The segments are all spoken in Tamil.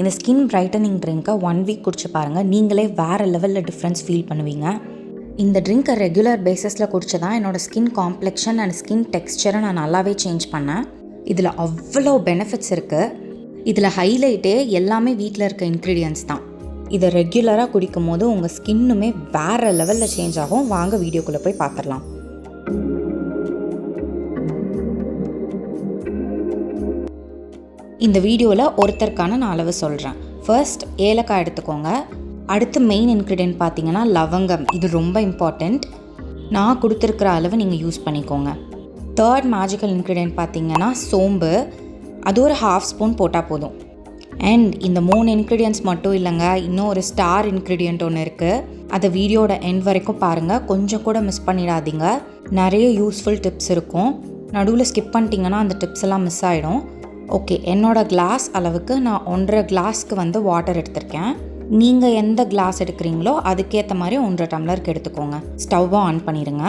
இந்த ஸ்கின் பிரைட்டனிங் ட்ரிங்க்கை ஒன் வீக் குடிச்சு பாருங்கள் நீங்களே வேறு லெவலில் டிஃப்ரென்ஸ் ஃபீல் பண்ணுவீங்க. இந்த ட்ரிங்க்கை ரெகுலர் பேஸஸில் குடிச்சு தான் என்னோடய ஸ்கின் காம்ப்ளெக்ஷன் அண்ட் ஸ்கின் டெக்ஸ்சரை நான் நல்லாவே சேஞ்ச் பண்ணேன். இதில் அவ்வளோ பெனிஃபிட்ஸ் இருக்குது இதில் ஹைலைட்டே எல்லாமே வீட்டில் இருக்க இன்க்ரீடியன்ஸ் தான். இதை ரெகுலராக குடிக்கும் போது உங்கள் ஸ்கின்னுமே வேறு லெவலில் சேஞ்ச் ஆகும். வாங்க வீடியோக்குள்ளே போய் பார்த்துடலாம் இந்த வீடியோவில் ஒருத்தருக்கான நான் அளவு சொல்கிறேன் ஃபர்ஸ்ட் ஏலக்காய் எடுத்துக்கோங்க. அடுத்து மெயின் இன்க்ரீடியன்ட் பார்த்தீங்கன்னா லவங்கம். இது ரொம்ப இம்பார்ட்டண்ட் நான் கொடுத்துருக்குற அளவு நீங்கள் யூஸ் பண்ணிக்கோங்க. தேர்ட் மேஜிக்கல் இன்க்ரீடியன்ட் பார்த்தீங்கன்னா சோம்பு. அது ஒரு ஹாஃப் ஸ்பூன் போட்டால் போதும். அண்ட் இந்த மூணு இன்க்ரீடியன்ஸ் மட்டும் இல்லைங்க இன்னும் ஒரு ஸ்டார் இன்க்ரீடியன்ட் ஒன்று இருக்குது அதை வீடியோட எண்ட் வரைக்கும் பாருங்கள் கொஞ்சம் கூட மிஸ் பண்ணிடாதீங்க. நிறைய யூஸ்ஃபுல் டிப்ஸ் இருக்கும். நடுவில் ஸ்கிப் பண்ணிட்டீங்கன்னா அந்த டிப்ஸ் எல்லாம் மிஸ் ஆகிடும் ஓகே என்னோடய கிளாஸ் அளவுக்கு நான் ஒன்றரை கிளாஸ்க்கு வந்து வாட்டர் எடுத்திருக்கேன். நீங்கள் எந்த கிளாஸ் எடுக்கிறீங்களோ அதுக்கேற்ற மாதிரி ஒன்றரை டம்ளருக்கு எடுத்துக்கோங்க. ஸ்டவ்வை ஆன் பண்ணிடுங்க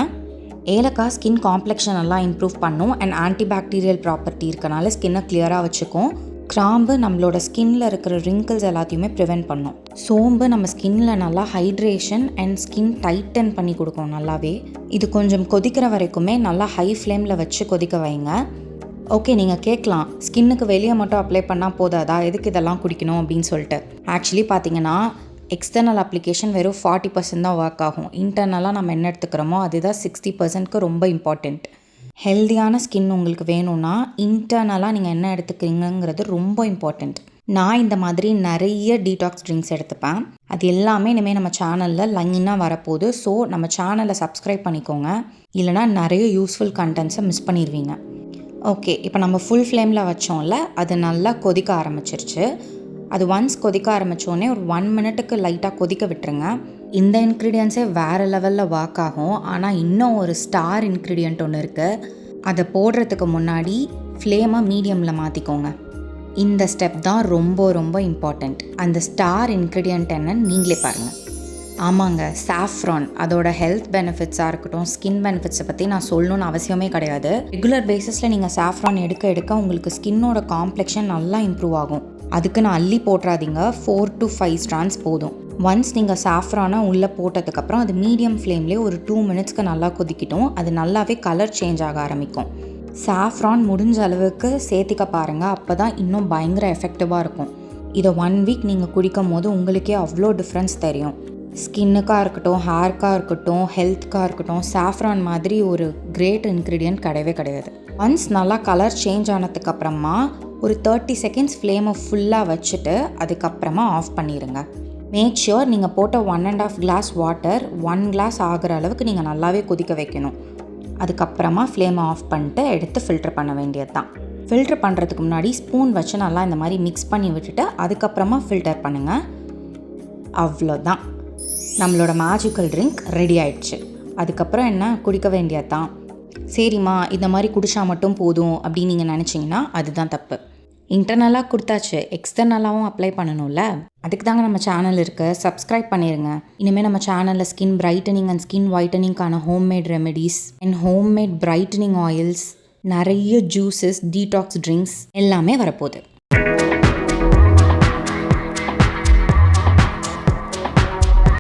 ஏலக்காய் ஸ்கின் காம்ப்ளெக்ஷன் எல்லாம் இம்ப்ரூவ் பண்ணும். அண்ட் ஆன்டிபாக்டீரியல் ப்ராப்பர்ட்டி இருக்கனால ஸ்கின்னை கிளியராக வச்சுக்கும். கிராம்பு நம்மளோட ஸ்கின்ல இருக்கிற ரிங்கிள்ஸ் எல்லாத்தையுமே ப்ரிவென்ட் பண்ணும். சோம்பு நம்ம ஸ்கின்ல நல்லா ஹைட்ரேஷன் அண்ட் ஸ்கின் டைட்டன் பண்ணி கொடுக்கும் நல்லாவே. இது கொஞ்சம் கொதிக்கிற வரைக்குமே நல்லா ஹை ஃப்ளேமில் வச்சு கொதிக்க வைங்க. ஓகே நீங்கள் கேட்கலாம். ஸ்கின்னுக்கு வெளியே மட்டும் அப்ளை பண்ணால் போதாதா? எதுக்கு இதெல்லாம் குடிக்கணும் அப்படின்னு சொல்லிட்டு. ஆக்சுவலி பார்த்தீங்கன்னா எக்ஸ்டர்னல் அப்ளிகேஷன் வெறும் ஃபார்ட்டி பர்சன்ட் தான் ஒர்க் ஆகும். இன்டர்னலாக நம்ம என்ன எடுத்துக்கிறோமோ அதுதான் சிக்ஸ்டி பர்சன்ட்க்கு ரொம்ப இம்பார்ட்டண்ட் ஹெல்தியான ஸ்கின் உங்களுக்கு வேணும்னா இன்டர்னலாக நீங்கள் என்ன எடுத்துக்கிறீங்கிறது ரொம்ப இம்பார்ட்டண்ட் நான் இந்த மாதிரி நிறைய டீடாக்ஸ் ட்ரிங்க்ஸ் எடுத்துப்பேன். அது எல்லாமே இனிமேல் நம்ம சேனலில் லைனாக வரப்போகுது. ஸோ நம்ம சேனலை சப்ஸ்கிரைப் பண்ணிக்கோங்க. இல்லைனா நிறைய யூஸ்ஃபுல் கண்டென்ட்ஸை மிஸ் பண்ணிடுவீங்க ஓகே இப்போ நம்ம ஃபுல் ஃப்ளேமில் வச்சோம்ல அது நல்லா கொதிக்க ஆரம்பிச்சிருச்சு. அது ஒன்ஸ் கொதிக்க ஆரம்பித்தோடனே ஒரு ஒன் மினிட்டுக்கு லைட்டாக கொதிக்க விட்டுருங்க. இந்த இன்க்ரீடியன்ஸே வேறு லெவலில் ஒர்க் ஆகும். ஆனால் இன்னும் ஒரு ஸ்டார் இன்க்ரீடியண்ட் ஒன்று இருக்குது அதை போடுறதுக்கு முன்னாடி ஃப்ளேமாக மீடியமில் மாற்றிக்கோங்க இந்த ஸ்டெப் தான் ரொம்ப ரொம்ப இம்பார்ட்டண்ட் அந்த ஸ்டார் இன்க்ரீடியண்ட் என்னன்னு நீங்களே பாருங்கள் ஆமாங்க. சாஃப்ரான் அதோட ஹெல்த் பெனிஃபிட்ஸாக இருக்கட்டும் ஸ்கின் பெனிஃபிட்ஸை பற்றி நான் சொல்லணும்னு அவசியமே கிடையாது. ரெகுலர் பேசிஸில் நீங்கள் சாஃப்ரான் எடுக்க எடுக்க உங்களுக்கு ஸ்கின்னோட காம்ப்ளெக்ஷன் நல்லா இம்ப்ரூவ் ஆகும். அதுக்கு நான் அள்ளி போட்டுறாதீங்க ஃபோர் டு ஃபைவ் ஸ்ட்ரான்ஸ் போதும். ஒன்ஸ் நீங்கள் சாஃப்ரானை உள்ளே போட்டதுக்கப்புறம் அது மீடியம் ஃப்ளேம்லேயே ஒரு டூ மினிட்ஸ்க்கு நல்லா கொதிக்கிட்டோம். அது நல்லாவே கலர் சேஞ்ச் ஆக ஆரம்பிக்கும். சாஃப்ரான் முடிஞ்ச அளவுக்கு சேர்த்திக்க பாருங்கள் அப்போ தான் இன்னும் பயங்கர எஃபெக்டிவாக இருக்கும். இதை ஒன் வீக் நீங்கள் குடிக்கும் போது உங்களுக்கே அவ்வளோ டிஃப்ரென்ஸ் தெரியும். ஸ்கின்னுக்காக இருக்கட்டும் ஹேர்க்காக இருக்கட்டும் ஹெல்த்துக்காக இருக்கட்டும் சாஃப்ரான் மாதிரி ஒரு கிரேட் இன்க்ரீடியன்ட் கிடையவே கிடையாது. ஒன்ஸ் நல்லா கலர் சேஞ்ச் ஆனதுக்கப்புறமா ஒரு தேர்ட்டி செகண்ட்ஸ் ஃப்ளேமை ஃபுல்லாக வச்சுட்டு அதுக்கப்புறமா ஆஃப் பண்ணிடுங்க மேக் ஷுர் நீங்கள் போட்ட one and half glass water one glass ஆகிற அளவுக்கு நீங்கள் நல்லாவே கொதிக்க வைக்கணும். அதுக்கப்புறமா ஃப்ளேமை ஆஃப் பண்ணிட்டு எடுத்து ஃபில்டர் பண்ண வேண்டியது தான் ஃபில்டர் பண்ணுறதுக்கு முன்னாடி ஸ்பூன் வச்சு நல்லா இந்த மாதிரி மிக்ஸ் பண்ணி விட்டுட்டு அதுக்கப்புறமா ஃபில்டர் பண்ணுங்கள் அவ்வளோதான் நம்மளோட மேஜிக்கல் ட்ரிங்க் ரெடி ஆயிடுச்சு. அதுக்கப்புறம் என்ன? குடிக்க வேண்டியது தான் சரிம்மா இந்த மாதிரி குடிச்சா மட்டும் போதும் அப்படின்னு நீங்கள் நினச்சிங்கன்னா அதுதான் தப்பு. இன்டர்னலாக கொடுத்தாச்சு. எக்ஸ்டர்னலாகவும் அப்ளை பண்ணணும்ல? அதுக்கு தாங்க நம்ம சேனல் இருக்குது சப்ஸ்கிரைப் பண்ணிடுங்க இனிமேல் நம்ம சேனலில் skin brightening and skin ஒயிட்டனிங்கான homemade remedies and homemade brightening oils நிறைய ஜூஸஸ் டீடாக்ஸ் ட்ரிங்க்ஸ் எல்லாமே வரப்போகுது.